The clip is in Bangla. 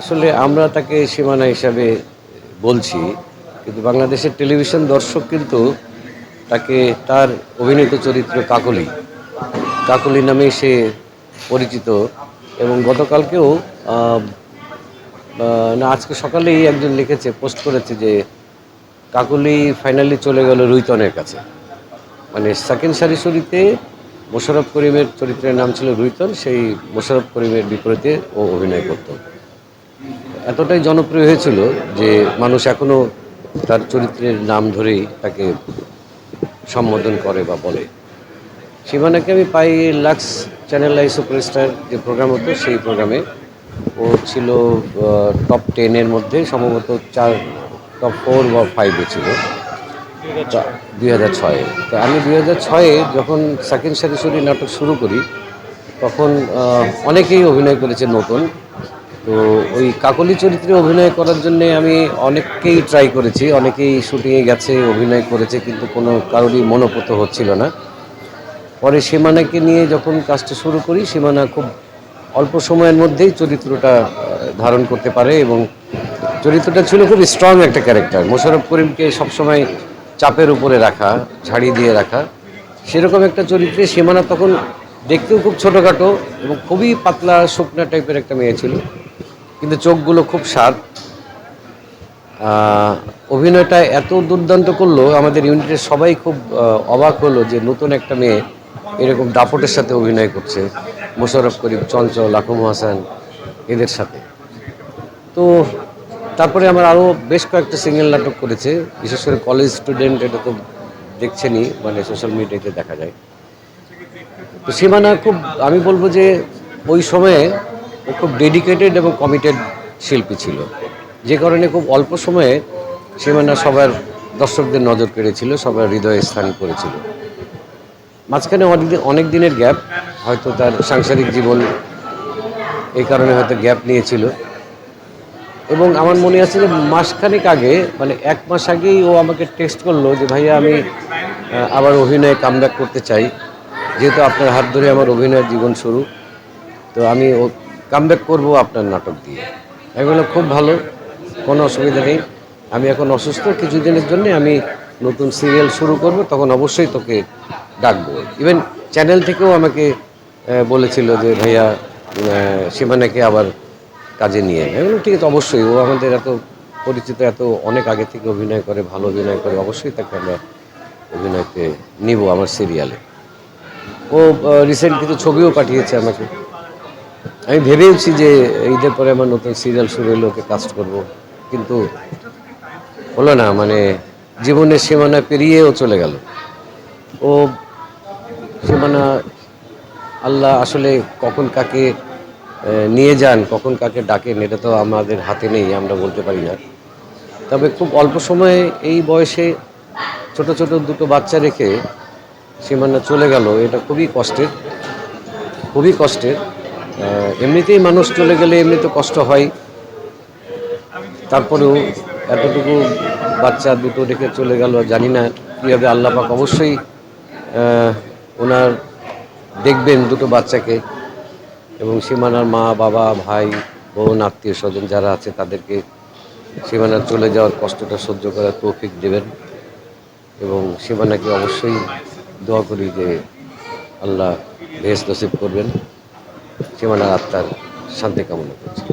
আসলে আমরা তাকে সীমানা হিসাবে বলছি, কিন্তু বাংলাদেশের টেলিভিশন দর্শক কিন্তু তাকে তার অভিনীত চরিত্র কাকলি। কাকলি নামে সে পরিচিত এবং গতকালকেও না, আজকে সকালেই একজন লিখেছে, পোস্ট করেছে যে কাকলি ফাইনালি চলে গেল রুইতনের কাছে। মানে সেকেন্ড সারি শরীতে মোশাররফ করিমের চরিত্রের নাম ছিল রুইতন, সেই মোশারফ করিমের বিপরীতে ও অভিনয় করতো। এতটাই জনপ্রিয় হয়েছিল যে মানুষ এখনও তার চরিত্রের নাম ধরেই তাকে সম্বোধন করে বা বলে। সীমানাকে আমি পাই লাক্স চ্যানেল আই সুপারস্টার যে প্রোগ্রাম হতো, সেই প্রোগ্রামে। ও ছিল টপ টেনের মধ্যে, সম্ভবত চার টপ ফোর বা ফাইভে ছিল। দুই হাজার ছয়ে তো আমি দুই হাজার ছয়ে যখন সেকেন্ড সারিসরি নাটক শুরু করি, তখন অনেকেই অভিনয় করেছে নতুন। তো ওই কাকলি চরিত্রে অভিনয় করার জন্য আমি অনেককেই ট্রাই করেছি, অনেকেই শুটিংয়ে গেছে, অভিনয় করেছে, কিন্তু কোনো কারোরই মনোপুত হচ্ছিল না। পরে সীমানাকে নিয়ে যখন কাজটা শুরু করি, সীমানা খুব অল্প সময়ের মধ্যেই চরিত্রটা ধারণ করতে পারে এবং চরিত্রটা ছিল খুব স্ট্রং একটা ক্যারেক্টার মোশারফ করিমকে সবসময় চাপের উপরে রাখা, ঝাড়ি দিয়ে রাখা, সেরকম একটা চরিত্রে সীমানা তখন দেখতেও খুব ছোটোখাটো এবং খুবই পাতলা, শুকনা টাইপের একটা মেয়ে ছিল। কিন্তু চোখগুলো খুব আহ, অভিনয়টা এত দুর্দান্ত করল আমাদের ইউনিটের সবাই খুব অবাক হলো যে নতুন একটা মেয়ে এরকম দাপটের সাথে অভিনয় করছে মোশাররফ করিম চঞ্চল আকুম হাসান এদের সাথে। তো তারপরে আমার আরও বেশ কয়েকটা সিঙ্গেল নাটক করেছে বিশেষ করে কলেজ স্টুডেন্ট এটা তো দেখছেনই মানে সোশ্যাল মিডিয়াতে দেখা যায়। তো সীমানা খুব আমি বলব যে ওই সময়ে ও খুব ডেডিকেটেড এবং কমিটেড শিল্পী ছিল। যে কারণে খুব অল্প সময়ে সীমানা সবার দর্শকদের নজর কেড়েছিল, সবার হৃদয়ে স্থান করেছিল। মাঝখানে অনেক দিন- অনেক দিনের গ্যাপ হয়তো তার সাংসারিক জীবন এই কারণে হয়তো গ্যাপ নিয়েছিল। এবং আমার মনে আছে যে মাসখানেক আগে মানে এক মাস আগেই ও আমাকে টেক্সট করল যে, ভাইয়া, আমি আবার অভিনয়ে কামব্যাক করতে চাই। যেহেতু আপনার হাত ধরে আমার অভিনয়ের জীবন শুরু, তো আমি কামব্যাক করব আপনার নাটক দিয়ে। এগুলো খুব ভালো কোনো অসুবিধা নেই। আমি এখন অসুস্থ কিছুদিনের জন্য আমি নতুন সিরিয়াল শুরু করব তখন অবশ্যই তোকে ডাকবো। ইভেন চ্যানেল থেকেও আমাকে বলেছিল যে ভাইয়া সীমানাকে আবার কাজে নিয়ে বললাম, ঠিক আছে অবশ্যই। ও আমাদের এত পরিচিত এত অনেক আগে থেকে অভিনয় করে ভালো অভিনয় করে অবশ্যই তাকে আমরা অভিনয়তে নিব আমার সিরিয়ালে ও রিসেন্ট কিছু ছবিও পাঠিয়েছে আমাকে। আমি ভেবেওছি যে ঈদের পরে আমার নতুন সিরিয়াল শুরু হলে ওকে কাস্ট করব। কিন্তু হলো না মানে জীবনের সীমানা পেরিয়েও চলে গেল। ও সীমানা আল্লাহ আসলে কখন কাকে নিয়ে যান, কখন কাকে ডাকেন, এটা তো আমাদের হাতে নেই, আমরা বলতে পারি না। তবে খুব অল্প সময়ে এই বয়সে ছোট ছোট দুটো বাচ্চা রেখে সীমানা চলে গেল, এটা খুবই কষ্টের খুবই কষ্টের। এমনিতেই মানুষ চলে গেলে এমনিতে কষ্ট হয়। তারপরেও এতটুকু বাচ্চা দুটো রেখে চলে গেল, জানি না কীভাবে আল্লাহ পাক অবশ্যই ওনার দেখবেন দুটো বাচ্চাকে এবং সীমানার মা, বাবা, ভাই, বোন, আত্মীয় স্বজন যারা আছে তাদেরকে সীমানার চলে যাওয়ার কষ্টটা সহ্য করার তৌফিক দেবেন এবং সীমানাকে অবশ্যই দোয়া করি যে আল্লাহ ভেস নসিব করবেন। সীমানার আত্মার শান্তি কামনা করছি।